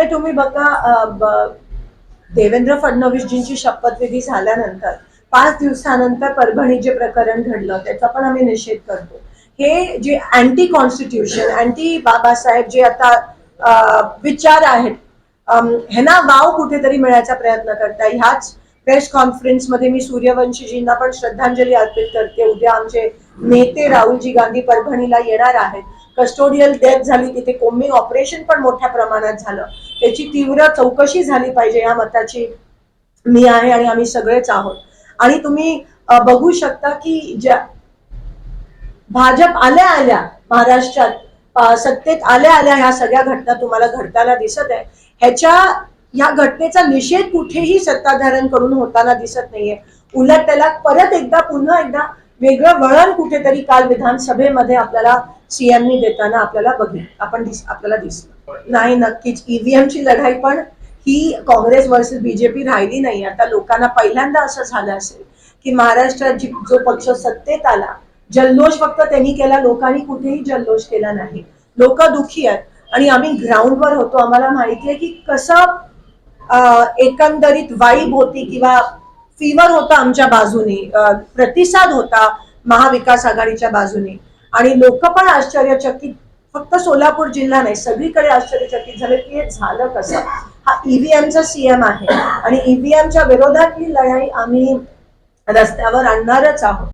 तर तुम्ही बघा देवेंद्र फडणवीसजींची शपथविधी झाल्यानंतर पाच दिवसानंतर परभणी जे प्रकरण घडलं त्याचा पण आम्ही निषेध करतो. हे जे अँटी कॉन्स्टिट्यूशन अँटी बाबासाहेब जे आता विचार आहेत ह्यांना वाव कुठेतरी मिळायचा प्रयत्न करताय. ह्याच प्रेस कॉन्फरन्समध्ये मी सूर्यवंशीजींना पण श्रद्धांजली अर्पित करते. उद्या आमचे नेते राहुलजी गांधी परभणीला येणार आहेत. कस्टोडियल डेथ झाली तिथे कोम्बिंग ऑपरेशन पण मोठ्या प्रमाणात झालं. त्याची तीव्र चौकशी झाली पाहिजे या मताची मी आहे आणि आम्ही सगळेच आहोत. आणि तुम्ही बघू शकता की ज्या भाजप आल्या आल्या महाराष्ट्रात सत्तेत आल्या आल्या ह्या सगळ्या घटना तुम्हाला घडताना दिसत आहे ह्याच्या ह्या घटनेचा निषेध कुठेही सत्ताधाऱ्यांकडून होताना दिसत नाहीये. उलट त्याला परत एकदा पुन्हा एकदा वेगळं वळण कुठेतरी काल विधानसभेमध्ये आपल्याला सीएमनी देताना आपल्याला बघित आपण दिस आपल्याला दिसलं. नाही नक्कीच. ईव्हीएमची लढाई पण ही काँग्रेस वर्सेस बीजेपी राहिली नाही. आता लोकांना पहिल्यांदा असं झालं असेल की महाराष्ट्रात जी जो पक्ष सत्तेत आला जल्लोष फक्त त्यांनी केला लोकांनी कुठेही जल्लोष केला नाही. लोक दुखी आहेत. आणि आम्ही ग्राउंडवर होतो. आम्हाला माहिती आहे की कसं एकंदरीत वाईब होती किंवा फिवर होता आमच्या बाजूने प्रतिसाद होता महाविकास आघाडीच्या बाजूने. आणि लोक पण आश्चर्यचकित फक्त सोलापूर जिल्हा नाही सगळीकडे आश्चर्यचकित झाले की हे झालं कसं? हा ईव्हीएमचा सीएम आहे आणि ईव्हीएमच्या विरोधातली लढाई आम्ही रस्त्यावर आणणारच आहोत.